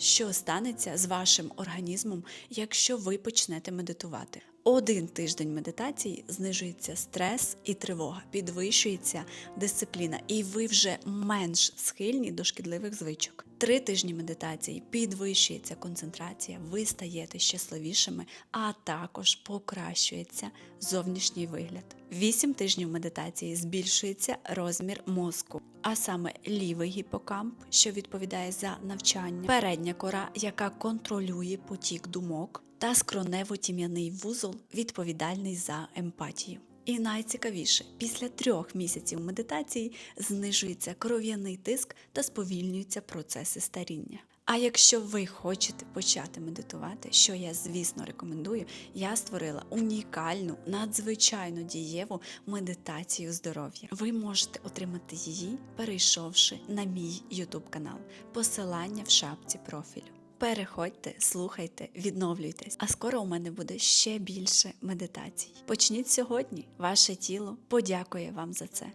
що станеться з вашим організмом, якщо ви почнете медитувати. Один тиждень медитації знижується стрес і тривога, підвищується дисципліна, і ви вже менш схильні до шкідливих звичок. Три тижні медитації підвищується концентрація, ви стаєте щасливішими, а також покращується зовнішній вигляд. Вісім тижнів медитації збільшується розмір мозку, а саме лівий гіпокамп, що відповідає за навчання, передня кора, яка контролює потік думок, та скронево-тім'яний вузол, відповідальний за емпатію. І найцікавіше, після трьох місяців медитації знижується кров'яний тиск та сповільнюються процеси старіння. А якщо ви хочете почати медитувати, що я звісно рекомендую, я створила унікальну, надзвичайно дієву медитацію здоров'я. Ви можете отримати її, перейшовши на мій YouTube канал. Посилання в шапці профілю. Переходьте, слухайте, відновлюйтесь. А скоро у мене буде ще більше медитацій. Почніть сьогодні. Ваше тіло подякує вам за це.